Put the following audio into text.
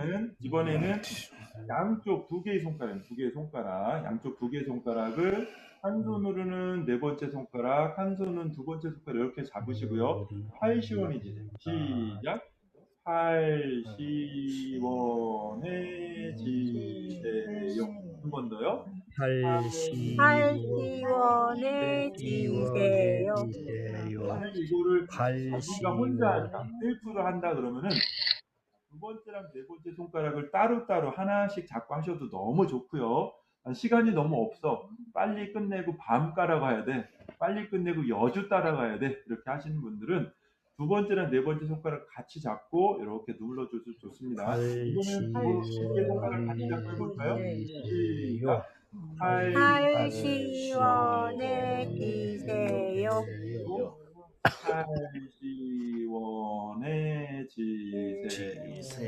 하는 이번에는 양쪽 두 개의 손가락, 두 개의 손가락, 양쪽 두 개의 손가락을 한 손으로는 네 번째 손가락, 한 손은 두 번째 손가락 이렇게 잡으시고요. 팔시원이지. 시작. 팔시원의 지세요. 한 번 더요. 팔시 팔시원의 지세요. 만약 이거를 자기가 혼자 셀프로 한다 그러면은 두 번째랑 네 번째 손가락을 따로따로 하나씩 잡고 하셔도 너무 좋고요. 아, 시간이 너무 없어. 빨리 끝내고 밤 따라가야 돼. 빨리 끝내고 여주 따라가야 돼. 이렇게 하시는 분들은 두 번째랑 네 번째 손가락 같이 잡고 이렇게 눌러줘도 좋습니다. 이거는 두개 손가락 같이 잡고 해볼까요? 시작. 팔, 팔시원의 지세요. 팔시 一次